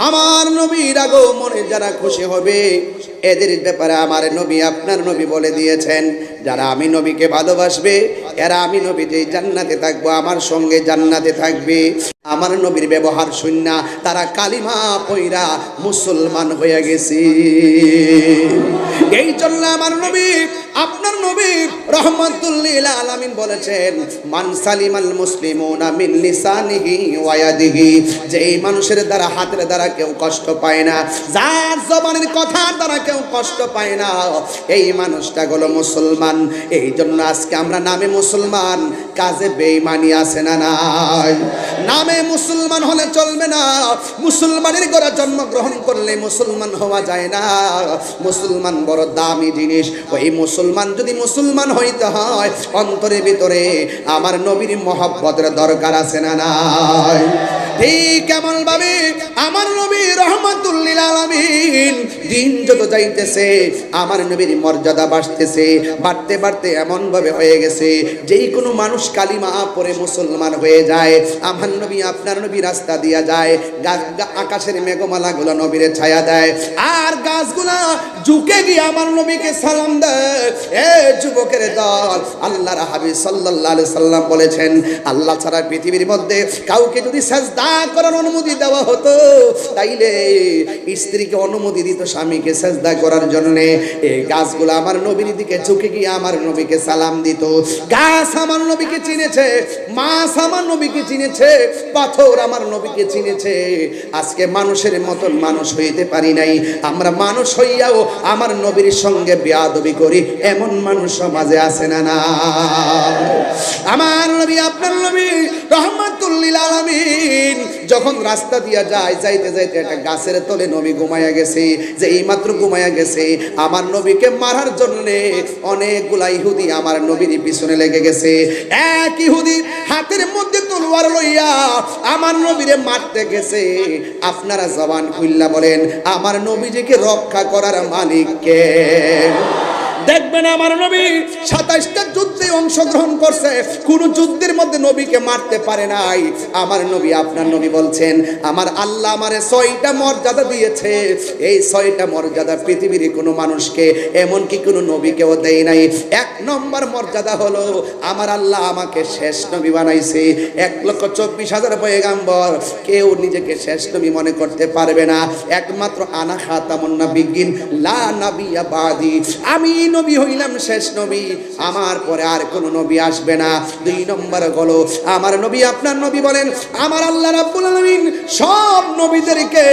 আমার নবীর আগমনে যারা খুশি হবে এদের ব্যাপারে আমার নবী আপনার নবী বলে দিয়েছেন, যারা আমি নবীকে ভালোবাসবে, এরা আমি নবী যেই জান্নাতে থাকব, আমার সঙ্গে জান্নাতে থাকবে। আমার নবীর ব্যবহার শূন্য তারা কালিমা পইরা মুসলমান হয়ে গেছে। এই জন্য আমার নবী, আপনার নবী রহমতুল্লিল আলামিন বলেছেন, মান সালিমাল মুসলিমুনা মিন মানুষের দ্বারা, হাতের দ্বারা কেউ কষ্ট পায় না, যার জবানের কথার দ্বারা কেউ কষ্ট পায় না। এই মানুষটা হলো মুসলমান। এই জন্য আজকে আমরা নামে মুসলমান। কাজে বেঈমানি আছে না নাই? নামে মুসলমান হলে চলবে না। মুসলমানের ঘরে জন্মগ্রহণ করলে মুসলমান হওয়া যায় না। মুসলমান বড় দামি জিনিস। ওই মুসলমান যদি মুসলমান হইতে হয়, অন্তরের ভিতরে আমার নবীর মহব্বতের দরকার আছে না নাই? ঠিক কেমন ভাবে আমার নবী রহমতুল্লিল আলামিন দিন যত যাইতেছে, আমার নবীর মর্যাদা বাড়তেছে, বাড়তে বাড়তে এমন ভাবে হয়ে গেছে, যেই কোনো মানুষ কালিমা পরে মুসলমান হয়ে যায়, আমার নবী আপনার নবী রাস্তা দিয়া যায় আকাশের মেঘমালাগুলো নবীরে ছায়া দেয়, আর গাছগুলা ঝুঁকে গিয়ে আমার নবীকে সালাম দেয়। এ যুবকের দল, আল্লাহর হাবিব আলাইহি সাল্লাম বলেছেন, আল্লাহ ছাড়া পৃথিবীর মধ্যে কাউকে যদি সাজদা করার অনুমতি দেওয়া হতো। তাইলে স্ত্রীকে অনুমতি দিত, স্বামীকে সাজদা করার জন্য। এই গাছগুলো আমার নবীর দিকে ঝুঁকে গিয়ে আমার নবীকে সালাম দিত। গাছ আমার নবীকে চিনেছে, মাছ আমার নবীকে চিনেছে, পাথর আমার নবীকে চিনেছে। আজকে মানুষের মতন মানুষ হইতে পারি নাই। আমরা মানুষ হইয়াও আমার নবীর সঙ্গে বেয়াদবি করি। এমন মানুষ সমাজে আছে না না। আমার নবী, আপনার নবী রহমাতুল্লিল আলামিন যখন রাস্তা দিয়া যায়, যাইতে যাইতে একটা গাছের তলে নবী ঘুমায়া গেছে, যে এই মাত্র ঘুমায়া গেছে, আমার নবীকে মারার জন্য অনেকগুলা ইহুদি আমার নবীর পিছনে লেগে গেছে। এক ইহুদি হাতের মধ্যে তলোয়ার লইয়া আমার নবীরে মারতে গেছে। আপনারা জবান খুল্লা বলেন, আমার নবীজিকে রক্ষা করার মালিককে দেখবেন আমার নবী সাতাইশটা যুদ্ধে অংশগ্রহণ করছে। কোন যুদ্ধের মধ্যে নবীকে মারতে পারে নাই। আমার নবী, আপনার নবী বলছেন, আমার আল্লাহ আমারে ছয়টা মর্যাদা দিয়েছে। এই ছয়টা মর্যাদা পৃথিবীর কোনো মানুষকে, এমনকি কোনো নবীকেও দেয় নাই। এক নম্বর মর্যাদা হলো, আমার আল্লাহ আমাকে শেষ নবী বানাইছে। এক লক্ষ চব্বিশ হাজার পয়গাম্বর। কেউ নিজেকে শেষ নবী মনে করতে পারবে না। একমাত্র আনা খাতামুন্না বিজ্ঞিন লা নাবিয়া বাদি। আমি নবী হইলাম শেষ নবী। আমার পরে আর কোন নবী আসবে না। দুই নম্বর গল, আমার নবী, আপনার নবী বলেন, আমার আল্লাহ রাব্বুল আলামিন সব নবীদেরকে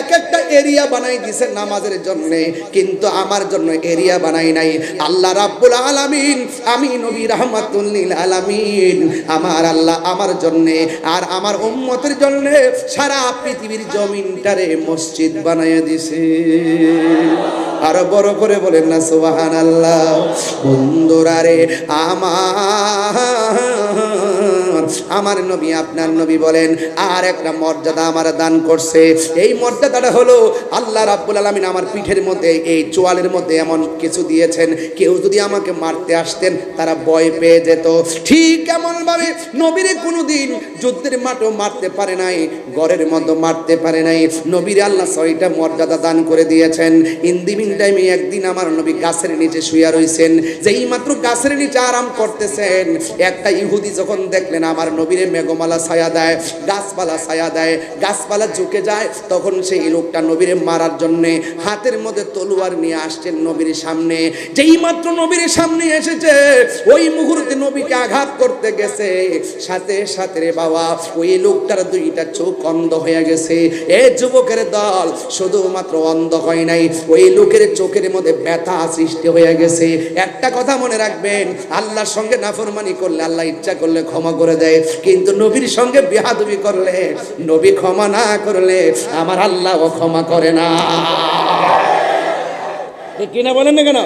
এক একটা এরিয়া বানাই দিয়েছে নামাজের জন্য। কিন্তু আমার জন্য এরিয়া বানাই নাই। আল্লাহ রাব্বুল আলামিন, আমি নবী রাহমাতুল্লিল আলামিন। আমার আল্লাহ আমার জন্য আর আমার উম্মতের জন্য সারা পৃথিবীর জমিনটারে মসজিদ বানাইয়া দিছে। আরও বড় করে বলেন না সুবাহান আল্লাহ বন্ধুরা রে, আমার আমার নবী, আপনার নবী বলেন, আর একটা মর্যাদা আমার দান করছে। এই মর্যাদাটা হলো, আল্লাহ রাব্বুল আলামিন আমার পিঠের মধ্যে, এই চোয়ালের মধ্যে এমন কিছু দিয়েছেন। কেউ যদি আমাকে মারতে আসতেন, তারা ভয় পেয়ে যেত। ঠিক এমন ভাবে নবীরে কোনোদিন যুদ্ধের মাঠও মারতে পারে নাই গড়ের মধ্যে মারতে পারে নাই। নবীর আল্লাহ ছয়টা মর্যাদা দান করে দিয়েছেন। ইন্দিমিন টাইমে একদিন আমার নবী গাছের নিচে শুয়ে রইছেন। যেই মাত্র গাছের নিচে আরাম করতেছেন, একটা ইহুদি যখন দেখলেন আমার নবীরে মেঘমালা ছায়া দেয়, গাছপালা ছায়া দেয়, গাছপালা ঝুঁকে যায়, তখন সেই লোকটা নবীরে মারার জন্য হাতের মধ্যে তলোয়ার নিয়ে আসছেন নবীর সামনে। যেই মাত্র নবীর সামনে এসেছে, ওই মুহূর্তে নবীকে আঘাত করতে গেছে। সাথে সাথে রে বাবা, ওই লোকটার দুইটা চোখ অন্ধ হয়ে গেছে। এ যুবকের দল, শুধুমাত্র অন্ধ হয় নাই, ওই লোকের চোখের মধ্যে ব্যথা সৃষ্টি হয়ে গেছে। একটা কথা মনে রাখবেন, আল্লাহর সঙ্গে নাফরমানি করলে, আল্লাহ ইচ্ছা করলে ক্ষমা করে দেয়। কিন্তু নবীর সঙ্গে বেহাদবি করলে, নবী ক্ষমা না করলে আমার আল্লাহও ক্ষমা করে না। কিনা বলেন না কেন?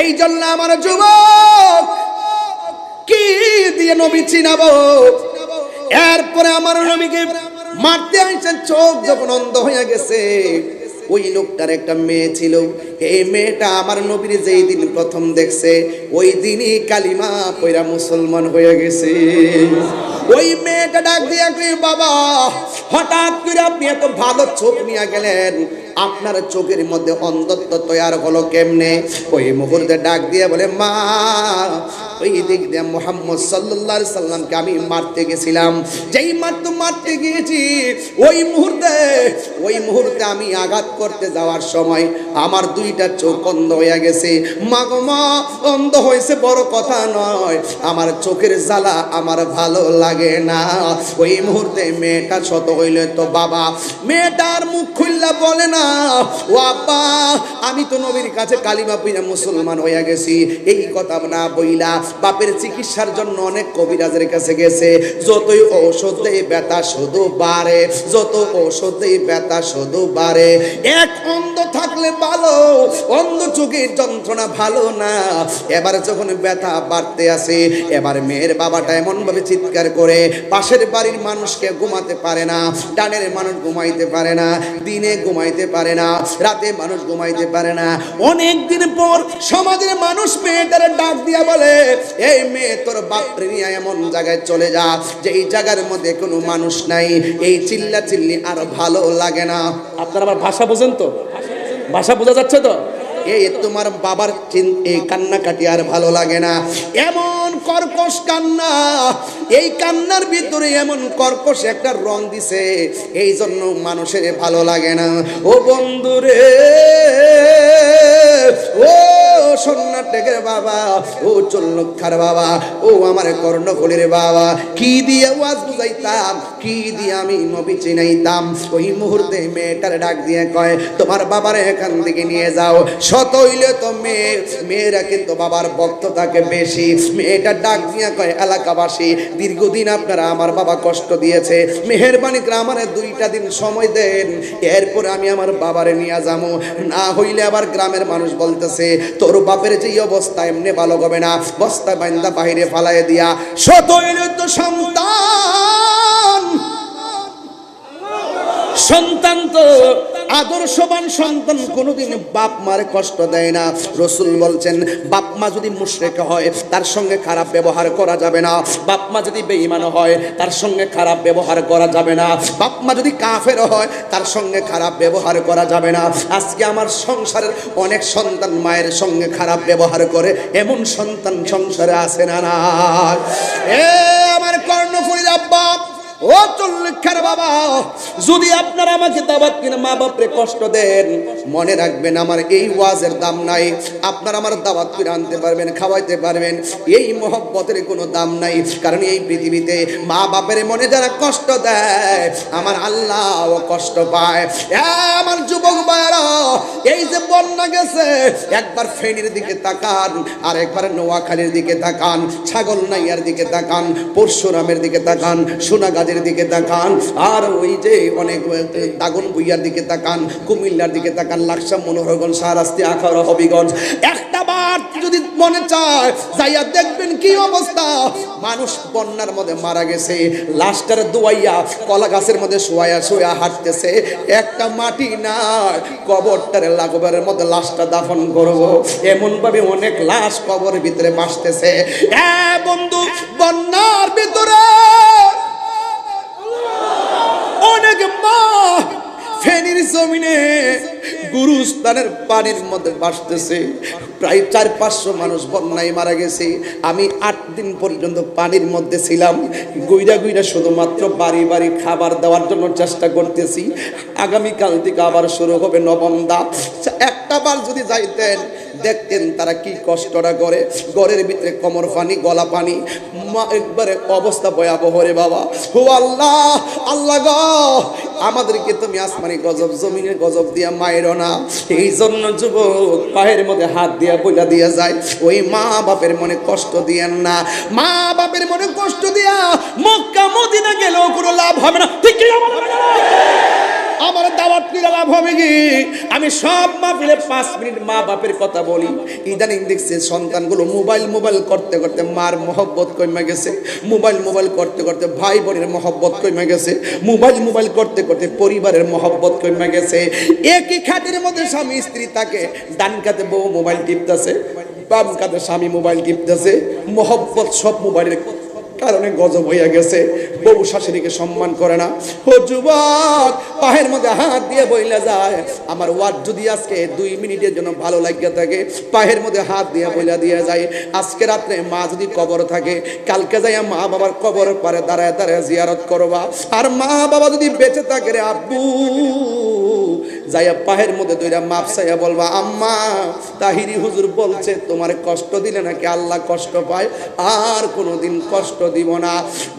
এই জন্য আমার যুবক, কি দিয়ে নবী চিনাবো? এরপরে আমার নবীকে মারতে আইছেন চোখ যখন অন্ধ হয়ে গেছে ওই লোকটার একটা মেয়ে ছিল। এই মেয়েটা আমার নবীর যেই দিন প্রথম দেখছে, ওই দিনই কালিমা পয়রা মুসলমান হয়ে গেছে। ওই মেয়েটা ডাক দিয়া বাবা, হঠাৎ করে আপনি এত ভালো চোখ নিয়ে গেলেন আপনার চোখের মধ্যে অন্ধত্ব তৈয়ার হলো কেমনে? ওই মুহূর্তে ডাক দিয়ে বলে, মা, ওই দিক দিয়ে মোহাম্মদ সাল্লাহ সাল্লামকে আমি মারতে গেছিলাম। যেই মারতে মারতে গিয়েছি, ওই মুহূর্তে ওই মুহূর্তে আমি আঘাত করতে যাওয়ার সময় আমার দুইটা চোখ অন্ধ হয়ে গেছে। মা গো মা, অন্ধ হয়েছে বড় কথা নয়, আমার চোখের জ্বালা আমার ভালো লাগে না। ওই মুহূর্তে মেয়েটা শত হইলে তো বাবা, মেয়েটার মুখ খুললা বলে না ও আব্বা আমি তো নবীর কাছে কালিমা পিনা মুসলমান হইয়া গেছি। এই কথা না বইলা বাপের চিকিৎসার জন্য অনেক কবিরাজের কাছে গেছে। যতই ঔষধ দেয় ব্যথা শুধু বাড়ে যত ঔষধ দেয় ব্যথা শুধু বাড়ে। এক অন্ধ থাকলে ভালো, অন্ধ চোখের যন্ত্রণা ভালো না। এবার যখন ব্যথা বাড়তে আসে, এবার মেয়ের বাবাটা এমন ভাবে চিৎকার করে, পাশের বাড়ির মানুষকে ঘুমাতে পারে না, ডানের মানুষ ঘুমাইতে পারে না, দিনে ঘুমাইতে পারে না, রাতে মানুষ ঘুমাইতে পারে না। অনেক দিন পর সমাজের মানুষ মেয়েটারে ডাক দিয়া বলে, এই মেয়ে, তোর বাপরে নিয়ে এমন জায়গায় চলে যা, যে এই জায়গার মধ্যে কোনো মানুষ নাই। এই চিল্লা চিল্লি আর ভালো লাগে না। আপনারা আমার ভাষা বোঝেন তো? ভাষা বোঝা যাচ্ছে তো? এই তোমার বাবার এই কান্নাকাটি আর ভালো লাগে না। এমন কর্কশ কান্না, এই কান্নার ভিতরে এমন কর্কশ একটা রং দিছে এই জন্য মানুষের ভালো লাগে না। ও বন্ধুরে ও সন্ন্যার টেকের বাবা, ও চল্লক্ষার বাবা, ও আমার বাবা, কি দিয়ে ওয়াজ বুঝাইতাম, কি দিয়ে আমি নবী চিনাইতাম? ওই মুহূর্তে মেয়েটার ডাক দিয়ে কয়, তোমার বাবার এখান থেকে নিয়ে যাও শত হইলে তো মেয়ে, মেয়েরা কিন্তু বাবার ভক্ত থাকে বেশি। মেয়েটা ডাক দিয়ে কয়, এলাকাবাসী, দীর্ঘদিন আপনারা আমার বাবা কষ্ট দিয়েছে। মেহেরবানি করে আমার দুইটা দিন সময় দেন। এরপর আমি আমার বাবারে নিয়ে যাব। না হইলে আবার গ্রামের মানুষ বলতেছে, তোর বাপের যে অবস্থা, এমনি ভালো হবে না। বস্তা বান্দা বাইরে ফালাই দিয়া। শত হইলে তো সন্তান সন্তান তো আদর্শবান সন্তান কোনোদিন বাপ মারে কষ্ট দেয় না। রসুল বলছেন, বাপ মা যদি মুশরেক হয়, তার সঙ্গে খারাপ ব্যবহার করা যাবে না। বাপ মা যদি বেঈমান হয়, তার সঙ্গে খারাপ ব্যবহার করা যাবে না। বাপ মা যদি কাফের হয়, তার সঙ্গে খারাপ ব্যবহার করা যাবে না। আজকে আমার সংসারের অনেক সন্তান মায়ের সঙ্গে খারাপ ব্যবহার করে, এমন সন্তান সংসারে আসে না না এ আমার কর্ণফুলির আব্বা। ও চল্লিখার বাবা, যদি আপনারা আমাকে দাবাত কিনে মা বাপরে কষ্ট দেন, মনে রাখবেন আমার এই ওয়াজের দাম নাই, আপনারা আমার দাওয়াত কিনে আনতে পারবেন, খাওয়াইতে পারবেন, এই মহব্বতের কোনো দাম নাই, কারণ এই পৃথিবীতে মা বাপের মনে যারা কষ্ট দেয়, আমার আল্লাহ কষ্ট পায়। আমার যুবক ভাইয়েরা, এই যে বন্যা গেছে, একবার ফেনীর দিকে তাকান, আর একবার নোয়াখালীর দিকে তাকান, ছাগল নাইয়ার দিকে তাকান, পরশুরামের দিকে তাকান, সোনাগাজের দিকে তাকান, আর ওই যে অনেক দাগন বুইয়ার দিকে তাকান, কুমিল্লার দিকে তাকান, লাকসাম মনোহরগঞ্জ সারাস্তি আখার হবিগঞ্জ। একটা বার যদি মনে চায়, যাইয়া দেখবেন কি অবস্থা। মানুষ বন্যার মধ্যে মারা গেছে, লাশটার দোয়াইয়া, কলা গাছের মধ্যে শোয়া শোয়া হাঁটতেছে। একটা মাটি না কবরটার লাগবের মধ্যে লাশটা দাফন করব। এমন ভাবে অনেক লাশ কবরের ভিতরে বাসতেছে হ্যাঁ বন্ধু, বন্যার ভিতরে মা, ফেনীর জমিনে গুরুস্থানের পানির মধ্যে বাসতেছে প্রায় চার, পাঁচশো মানুষ বন্যায় মারা গেছে। আমি আট দিন পর্যন্ত পানির মধ্যে ছিলাম। গুইরা গুইরা শুধুমাত্র বাড়ি বাড়ি খাবার দেওয়ার জন্য চেষ্টা করতেছি। আগামীকাল থেকে আবার শুরু হবে নবম দাপ একটা বার যদি যাইতেন, দেখতেন তারা কি কষ্টটা করে। ঘরের ভিতরে কোমর পানি, গলা পানি। একবারে অবস্থা ভয়াবহ রে বাবা। হো আল্লাহ আল্লাহ গো আমাদেরকে তুমি আসমানি গজব জমিনের গজব দিয়া মায়ের না। এই জন্য যুবক, পায়ের মধ্যে হাত দিয়া বইলা দিয়া যায়। ওই মা বাপের মনে কষ্ট দিয়েন না। মা বাপের মনে কষ্ট দিয়া মক্কা, মদিনা গেলেও কোনো লাভ হবে না। ঠিক কি আমার দাওয়াত নিলে লাভ হবে কি? আমি সব মাহফিলে পাঁচ মিনিট মা বাপের কথা বলি। ইদানিং দেখছে সন্তানগুলো মোবাইল মোবাইল করতে করতে মার মহব্বত কমে গেছে। মোবাইল মোবাইল করতে করতে ভাই বোনের মহব্বত কমে গেছে। মোবাইল মোবাইল করতে করতে পরিবারের মহব্বত কমে গেছে। একই খাটের মধ্যে স্বামী, স্ত্রী থাকে ডান কাতে বউ মোবাইল টিপতেছে, বাম কাতে স্বামী মোবাইল টিপতেছে। মহব্বত সব মোবাইলের কারণে গজব হইয়া গেছে। বউ শাশুড়িকে সম্মান করে না। ও যুবক, পায়ের মধ্যে হাত দিয়ে বইলা যায়। আমার ওয়ার্ড যদি আজকে দুই মিনিটের জন্য ভালো লাগিয়া থাকে, পায়ের মধ্যে হাত দিয়ে বইলা দিয়ে যায়। আজকে রাত্রে মা যদি কবর থাকে, কালকে যাইয়া মা বাবার কবর পারে দাঁড়ায় দাঁড়ায় জিয়ারত করবা। আর মা বাবা যদি বেঁচে থাকে রে আব্বু যাইয়া পাহের মধ্যে দইরা মাপ চাইয়া বলবা, আম্মা, তাহিরি হুজুর বলছে, তোমার কষ্ট দিলে নাকি আল্লাহ কষ্ট পায়? আর কোনোদিন কষ্ট দিব না।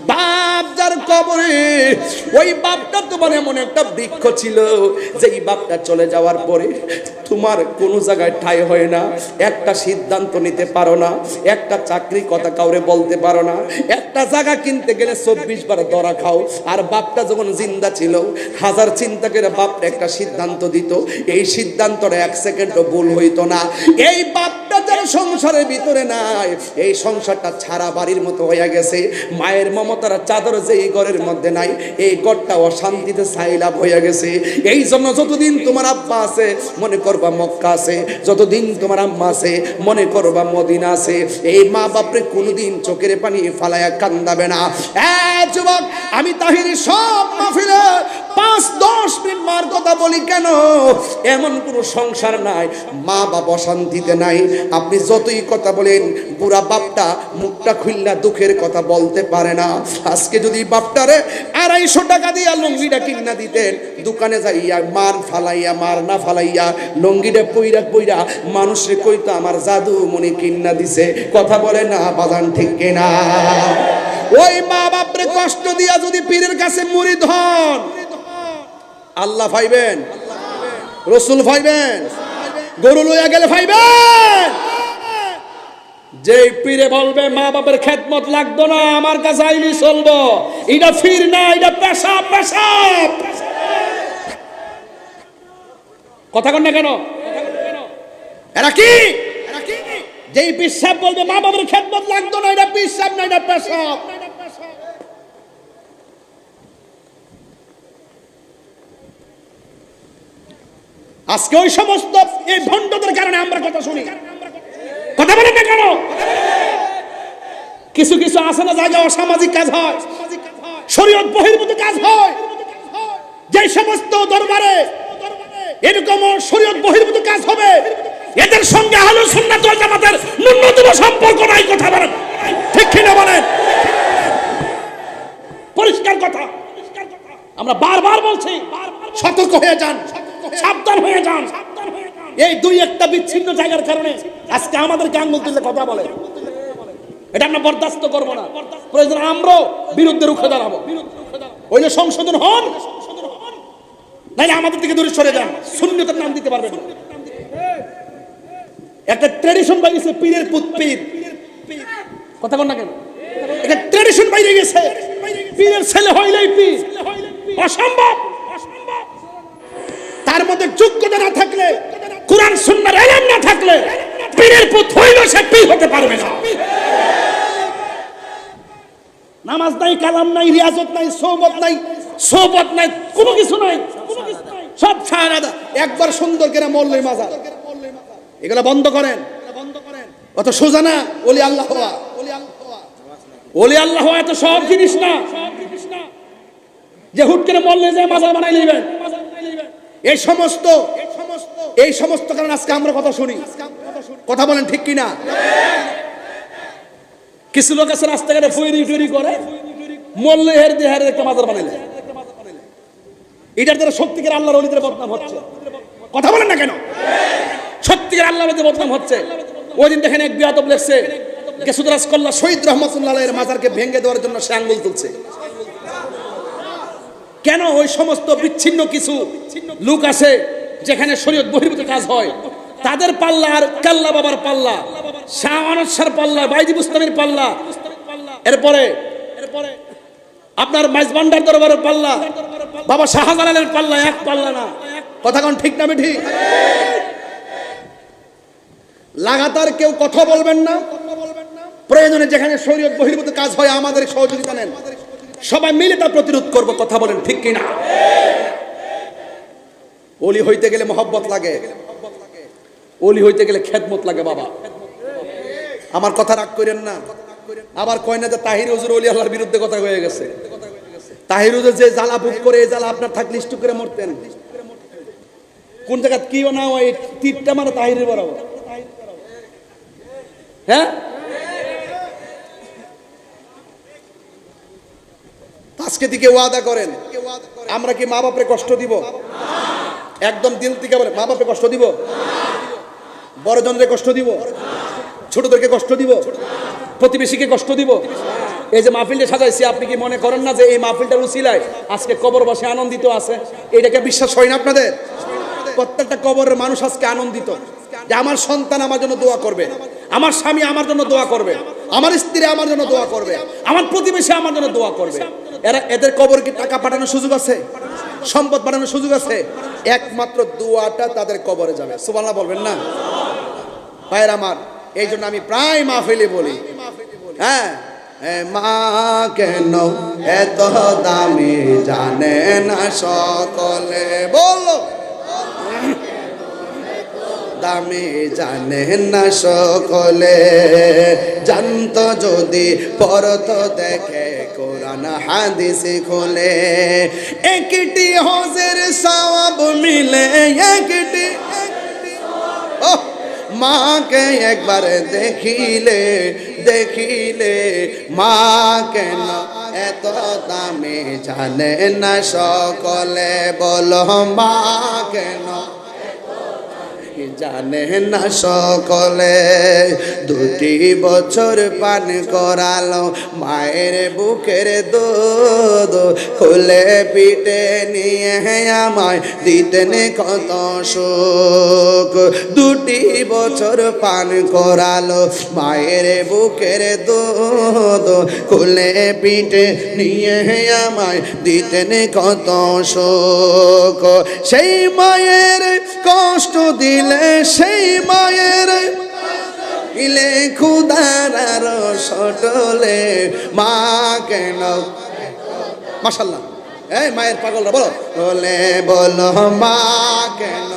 বাপ যার কবরে, ওই বাপটা তোমার এমন একটা বৃক্ষ ছিল, যেই বাপটা চলে যাওয়ার পরে তোমার কোনো জায়গায় ঠাই হয় না, একটা সিদ্ধান্ত নিতে পারো না, একটা চাকরি কথা কাউরে বলতে পারো না, একটা জায়গা কিনতে গেলে চব্বিশ বার দরা খাও, আর বাপটা যখন জিন্দা ছিল, হাজার চিন্তা করে বাপটা একটা সিদ্ধান্ত দিত, এই সিদ্ধান্তটা এক সেকেন্ডও ভুল হইতো না। এই বাপটা যার সংসারের ভিতরে নাই, এই সংসারটা ছাড়া বাড়ির মতো হয়ে গেছে। মায়ের মমতার চাদর যে এই ঘরের মধ্যে নাই, এই ঘরটা অশান্তিতে সাইলাভ হয়ে গেছে। এই জন্য যতদিন তোমার আব্বা আছে, মনে করবা মক্কা আছে। যতদিন তোমার আম্মা আছে, মনে করবা মদিনা আছে। এই মা বাপরে কোনোদিন চোখের পানি ফালায়া কান্দাবে না। যুবক, আমি তাহিরি সব মাহফিলে পাঁচ, দশ মিনিট মার কথা বলি কেন? এমন কোনো সংসার নাই। মা বাবা অশান্তিতে নাই। আপনি যতই কথা বলেন, বুড়া বাপটা মুখটা খুললা দুঃখের কথা বলতে পারে না। আজকে যদি বাপটারে আড়াইশো টাকা দিয়া লুঙ্গিটা কিনা দিতেন, দোকানে যাইয়া মার ফালাইয়া, মার না ফালাইয়া, লুঙ্গিটা পইরা পইরা মানুষে কইতো, আমার জাদু মনে কিনা দিছে। কথা বলে না, বাজান ঠিক কিনা। ওই মা বাপরে কষ্ট দিয়া যদি পীরের কাছে মুড়ি ধন আল্লাহ ফাইবেন। রসুল ফাইবেন। গরু লইয়া গেলে ফাইবেন। যেই পীরে বলবে, মা বাপের খেদমত লাগতো না, আমার কাছে আইলি চলবো। এটা ফির না, এটা পেশাব পেশাব। কথা কন না কেন? এরা কি? যেই পিসাব বলবে, মা বাবার খেদমত লাগতো না, এটা পিসাব না, এটা পেশাব। আজকে ওই সমস্ত এই ভণ্ডদের কারণে আমরা কথা শুনি। কথা বলেন না কেন? কিছু কিছু আছে না জায়গায় অসামাজিক কাজ হয়। শরীয়ত বহির্ভূত কাজ হয়। যে সমস্ত দরবারে এরকম শরীয়ত বহির্ভূত কাজ হবে, এদের সঙ্গে আলো সুন্নাত ওয়াল জামাতের ন্যূনতম সম্পর্ক নাই, কথা বলেন। ঠিক কিনা বলেন? পরিষ্কার কথা। আমরা বারবার বলছি, সতর্ক হয়ে যান। সাবধান হয়ে যান। এই দুই একটা বিচ্ছিন্ন জায়গার কারণে আজকে আমাদেরকে আঙ্গুল তুলে কথা বলে। এটা আমরা বরদাস্ত করব না। প্রয়োজন আমরাও বিরুদ্ধে রুখে দাঁড়াবো। ওই যে সংশোধন হন নাইলে আমাদের থেকে দূরে সরে যান। শূন্যতার নাম দিতে পারবেন একটা ট্রেডিশন বাইরে গেছে পীরের পুত পীর। কথা বল না কেন? একটা ট্রেডিশন বাইরে গেছে। পীরের ছেলে হইলেই পীর। অসম্ভব। তার মধ্যে যোগ্যতা না থাকলে, কোরআন সুন্নাহর এলেম না থাকলে, পীরের পুত হইল সে পীর হতে পারবে না। নামাজ নাই, কালাম নাই, রিয়াজত নাই সৌবত নাই সৌবত নাই, কোনো কিছু নাই। সব সারাদা একবার সুন্দর করে মল্লই মাজার। এগুলা বন্ধ করেন। অত সোজা না, ওলি আল্লাহ ওলি আল্লাহ এত সব জিনিস না। যে হুট করে মল্লে যে মাজার বানাই নেবেন। এই সমস্ত এই সমস্ত কারণে আজকে আমরা কথা শুনি। কথা বলেন ঠিক কিনা? কিছু লোক আছে রাস্তাঘাটে করে মল্লে হের দিয়ে একটা মাজার বানাইলে। এটার দ্বারা সত্যিকার আল্লাহর অলিদের বদনাম হচ্ছে। কথা বলেন না কেন? সত্যিকার আল্লাহর অলিদের বদনাম হচ্ছে। ওই দিন দেখেন এক বিয়াতব লেখছে, কেসুদরাজ কল্লা শহীদ রহমতুল্লাহ এর মাজারকে ভেঙে দেওয়ার জন্য সে আঙ্গুল তুলছে। কেন ওই সমস্ত বিচ্ছিন্ন কিছু লোক আছে যেখানে শরীয়ত বহির্ভূত কাজ হয়? তাদের পাল্লা আর কাল্লা বাবার পাল্লা, শাহ আনদ পাল্লা, বাইজি বুস্তামির পাল্লা। এরপরে এরপরে আপনার মাইজবান্ডার দরবারের পাল্লা, বাবা শাহজালালের পাল্লা, এক পাল্লা না। কথা কোন ঠিক না ঠিক লাগাতার কেউ কথা বলবেন না? প্রয়োজনে যেখানে শরীয়ত বহির্ভূত কাজ হয়, আমাদের সহযোগিতা নেন। সবাই মিলে তা প্রতিরোধ করব, কথা বলেন ঠিক কিনা? অলি হইতে গেলে মহব্বত লাগে। অলি হইতে গেলে খেদমত লাগে বাবা। আমার কথা রাগ করেন না। আবার কয় না যে তাহির হুজুর অলি আল্লাহর বিরুদ্ধে কথা হয়ে গেছে। তাহির হুজুর যে জ্বালা বুক করে, এই জ্বালা আপনার থাকলে ইষ্টু করে মরতেন। কোন জায়গা কি না ওই তীরটা মানে তাহিরের বরাবর। হ্যাঁ? আজকে দিকে ওয়াদা করেন। আমরা কি মা বাপরে কষ্ট দিব? একদম দিল থেকে বলে, মা বাপরে কষ্ট দিব? বড়জনদের কষ্ট দিব? ছোটদেরকে কষ্ট দিব? প্রতিবেশীকে কষ্ট দিব? এই যে মাহফিলটা সাজাইছি, আপনি কি মনে করেন না যে এই মাহফিলটার উচিলায় আজকে কবর বসে আনন্দিত আছে? এটাকে বিশ্বাস হয় না আপনাদের? প্রত্যেকটা কবরের মানুষ আজকে আনন্দিত। যে আমার সন্তান আমার জন্য দোয়া করবে, আমার স্বামী আমার জন্য দোয়া করবে, আমার স্ত্রী আমার জন্য দোয়া করবে, আমার প্রতিবেশী আমার জন্য দোয়া করবে। এরা, এদের কবর কি টাকা পাঠানোর সুযোগ আছে? সম্পদ পাঠানোর সুযোগ আছে? একমাত্র দোয়াটা তাদের কবরে যাবে। সুবাল্লাহ বলবেন না? ভাইয়ের আমার, এই জন্য আমি প্রায় মাহফিলে বলি। হ্যাঁ? মা কেন এত দামি জানে না সকলে? বলো। দামি জানে না সকলে। জানত যদি পরত দেখে কোরআন হাদিস খোলে। একটি হজের সওয়াব মিলে, একটি মাকে একবার দেখিলে দেখিলে। মা কেন এত দামে জানে না সকলে? বলো, মা কেন জানে না সকলে। দুটি বছর পান করালো, মায়ের বুকের দুধ খুলে পিটে নিয়ে আমায় দিতেন কত সুখ। দুটি বছর পান করালো, মায়ের বুকের দুধ খুলে পিটে নিয়ে আমায় দিতেন কত সুখ। সেই মায়ের কষ্ট দিলে সেই মায়ের ইলে খুদার সটলে। মা কেন? মাশাল্লাহ এই মায়ের পাগলরা, বলো। বলে, বলো, মা কেন!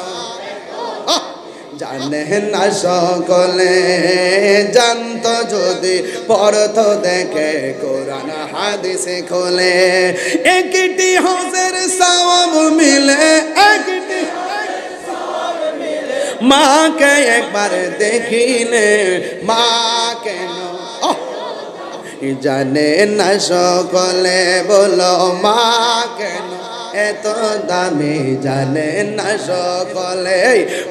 জানে না সকলে। জানত যদি পরথ দেখে, কোরআন, হাদিসে খোলে। একটি হজের সওয়াব মিলে, একটি মাকে একবার দেখিলে মা কেন! জানে না সকলে বলো মা কেন এত দামি জানে না সকলে।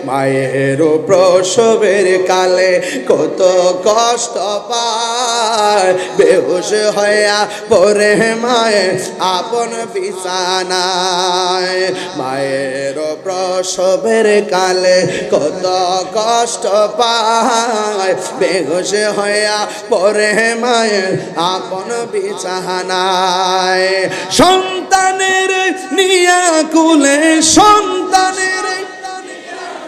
মায়ের প্রসবের কালে কত কষ্ট পায়। বেহুশ হইয়া পরে মায়ের আপন বিছানায়। মায়ের প্রসবের কালে কত কষ্ট পায়। বেহুশ হইয়া পরে মায়ের আপন বিছানায়। সন্তানের নিয়া কুলে সন্তানের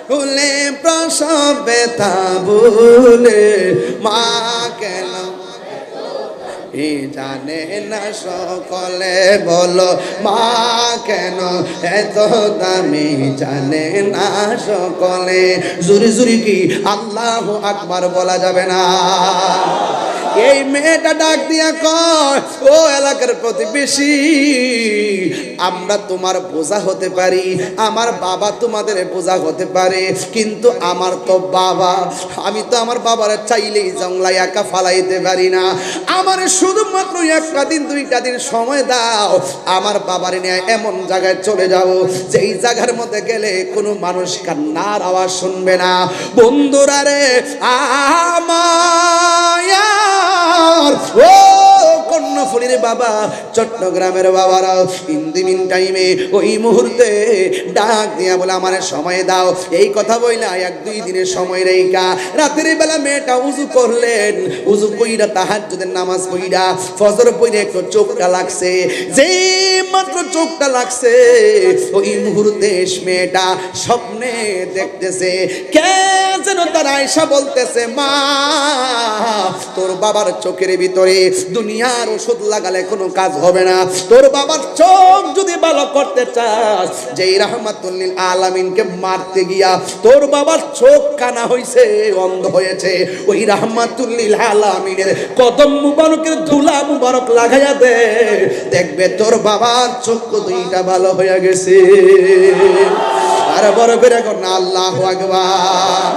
কুলে প্রসবে তা বলে মা কেন ই জানে না সকলে বলো, মা কেন এত দামি? জানে না সকলে। জুরি জুরি কি আল্লাহ আকবার বলা যাবে না? এই মেয়েটা ডাক দিয়া কয়, ও এলাকার প্রতিবেশী, আমরা তোমার বোঝা হতে পারি, আমার বাবা তোমাদের বোঝা হতে পারে, কিন্তু আমার তো বাবা, আমি তো আমার বাবার চাইলেই জংলা একা ফালাইতে পারি না। আমার শুধুমাত্র একটা দিন, দুইটা দিন সময় দাও। আমার বাবার নিয়ে এমন জায়গায় চলে যাও, যেই জায়গার মধ্যে গেলে কোনো মানুষ কান্নার আওয়াজ শুনবে না। বন্ধুরা রে আমায় ও কর্ণফুলির বাবা, চট্টগ্রামের বাবারা ইন্দিমিন টাইমে ওই মুহূর্তে ডাক দিয়া বলে, আমার সময় দাও। এই কথা বইলা এক দুই দিনের সময় রেখা রাতের বেলা মেয়েটা উজু করলেন। উজু কইরা তাহাজ্জুদের নামাজ পইরা ফজর পইরা একটু চোখটা লাগছে। যে মাত্র চোখটা লাগছে, ওই মুহূর্তে মেয়েটা স্বপ্নে দেখতেছে। কে যেন তার আয়সা বলতেছে, মা, তোর বাবার চোখের ভিতরে দুনিয়ার ওষুধ লাগালে কোনো কাজ হবে না। তোর বাবার চোখ যদি ভালো করতে চাস, যেই রহমাতুল্লিল আলামিনকে মারতে গিয়া তোর বাবার চোখ কানা হইছে, অন্ধ হয়েছে, ওই রহমাতুল্লিল আলামিনের কদম মুবারকের ধুলা মুবারক লাগাইয়া দে। দেখবে তোর বাবার চোখ দুইটা ভালো হয়ে গেছে। আর বড় করে কর না, আল্লাহ আকবার।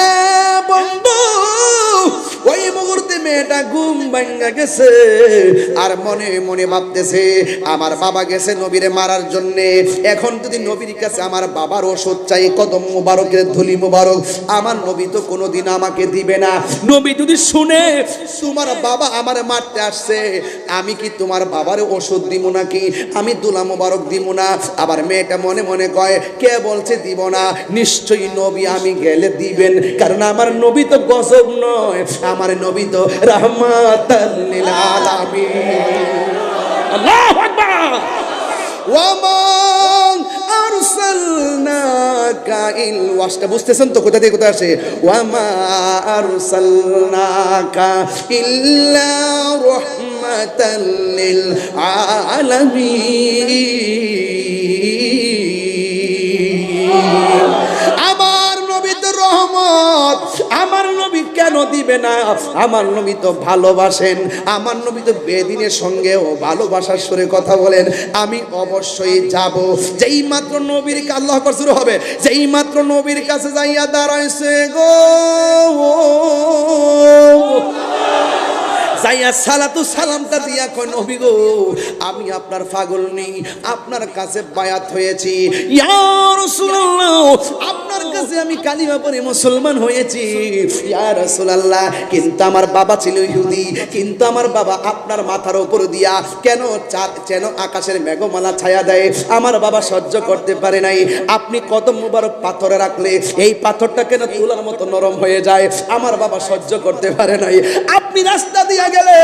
এ বন্ধু, ওই মুহূর্তে মেয়েটা ঘুম ভাঙ্গা গেছে। আর মনে মনে ভাবতেছে, আমার বাবা গেছে নবীরে মারার জন্য। এখন যদি নবীর কাছে আমার বাবার ওষুধ চাই, কদম মুবারকের ধুলি মুবারক, আমার নবী তো কোনোদিন আমাকে দিবে না। নবী যদি শুনে, তোমার বাবা আমার মারতে আসছে, আমি কি তোমার বাবার ওষুধ দিব নাকি? আমি দুলা মুবারক দিব না? আবার মেয়েটা মনে মনে কয়, কে বলছে দিব না? নিশ্চয়ই নবী আমি গেলে দিবেন। কারণ আমার নবী তো গজব নয়। আমার নবী তো রহমাতাল লিল আলামিন। আল্লাহু আকবার। ওয়ামান আরসালনাকা ইল ওয়াসটা বুঝতেছেন তো কোথা থেকে কোথায় আসে? ওয়ামা আরসালনাকা ইল্লা রাহমাতাল লিল আলামিন। দিবে না। আমার নবী তো ভালোবাসেন। আমার নবী তো বেদিনের সঙ্গেও ভালোবাসার সুরে কথা বলেন। আমি অবশ্যই যাব। যেই মাত্র নবীর আল্লাহ শুরু হবে, যেই মাত্র নবীর কাছে যাইয়া দাঁড়াইছে গো। যাইয়া সালাতু সালামটা দিয়া কয়, নবী গো, আমি আপনার পাগল নেই, আপনার কাছে বায়াত হয়েছি। ইয়া রাসূলুল্লাহ, আপনার কাছে আমি কালিমা পড়ে মুসলমান হয়েছি। ইয়া রাসূলুল্লাহ, কিন্তু আমার বাবা ছিল ইহুদি, কিন্তু আমার বাবা আপনার মাথার উপর দিয়া কেন চাঁদ যেন আকাশের মেঘমালা ছায়া দেয়? আমার বাবা সহ্য করতে পারে নাই। আপনি কত মুবারক পাথরে রাখলে এই পাথরটা কেন তুলার মতো নরম হয়ে যায়? আমার বাবা সহ্য করতে পারে নাই। আপনি রাস্তা দিয়া গেলে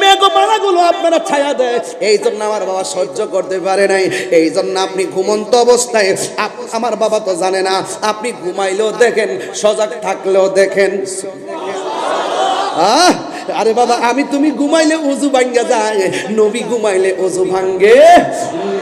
মেঘমালাগুলো আপনারা ছায়া দেয়। এই জন্য আমার বাবা সহ্য করতে পারে নাই। এই জন্য আপনি ঘুমন্ত অবস্থায় আমার বাবা তো জানে না। আপনি ঘুমাইলেও দেখেন, সজাগ থাকলেও দেখেন। আহ! আরে বাবা, আমি তুমি ঘুমাইলে উজু ভাঙ্গা যায়, নবী ঘুমাইলে উজু ভাঙ্গে।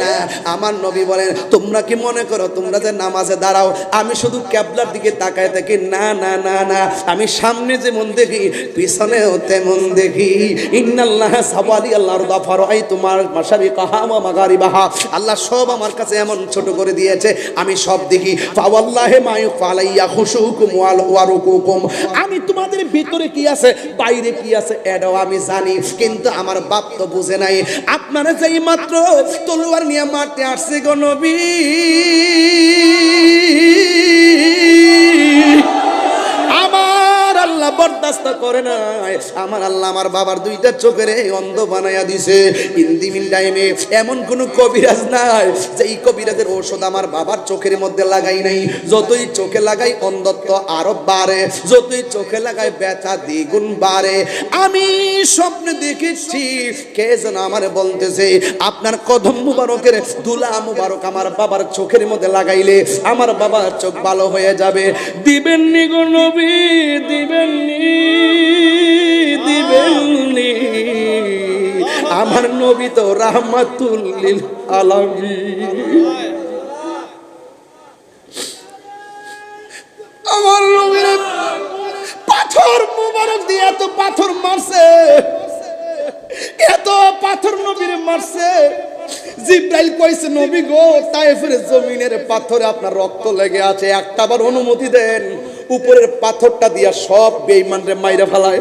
না, আমার নবী বলেন, তোমরা কি মনে করো, তোমরা যে নামাজে দাঁড়াও, আমি শুধু ক্যাবলার দিকে তাকায় থাকি? না না না না, আমি সামনে যেমন দেখি, পিছনেও তেমন দেখি। ইন্নাল্লাহ সাবালি আল্লাহর দাফার আই তোমার মাসারি কাহামা মাগারি বাহা আল্লাহ সব আমার কাছে এমন ছোট করে দিয়েছে, আমি সব দেখি। ফাওয়াল্লাহে মায়ু ফালাইয়া খুশুকুম ওয়াল ওয়ারুকুকুম। আমি তোমাদের ভিতরে কি আছে, বাইরে কি আছে, এটাও আমি জানি, কিন্তু আমার বাপ তো বুঝে নাই। আপনারা যেই মাত্র তলোয়ার নিয়ে মারতে আসছে গো নবী। বরদাস্ত করে নাই আমার আল্লাহ আমার বাবার দুইটা চোখের অন্ধ বানাইয়া দিছে। ইন্দিমিন টাইমে এমন কোন কবিরাজ নাই যে এই কবিরাজের ঔষধ আমার বাবার চোখের মধ্যে লাগাই নাই। যতই চোখে লাগাই, অন্ধত্ব আরও বাড়ে। যতই চোখে লাগাই, ব্যথা দ্বিগুণ বাড়ে। আমি স্বপ্নে দেখেছি, কে যেন আমার বলতেছে, আপনার কদম মুবারকের দুলা মুবারক আমার বাবার চোখের মধ্যে লাগাইলে আমার বাবার চোখ ভালো হয়ে যাবে। দিবেন গো নবী আমার নবী তো রাহমাতুল্লিল আলামিন। আমার নবীর পাথর মুবারক দিয়ে এত পাথর মারছে, এত পাথর নবীর মারছে। জিব্রাইল কইছে, নবী গো, তাইফের জমিনের পাথরে আপনার রক্ত লেগে আছে, একটা বার অনুমতি দেন। উপরের পাথরটা দিয়া সব বেঈমানরে মাইরে ফেলায়।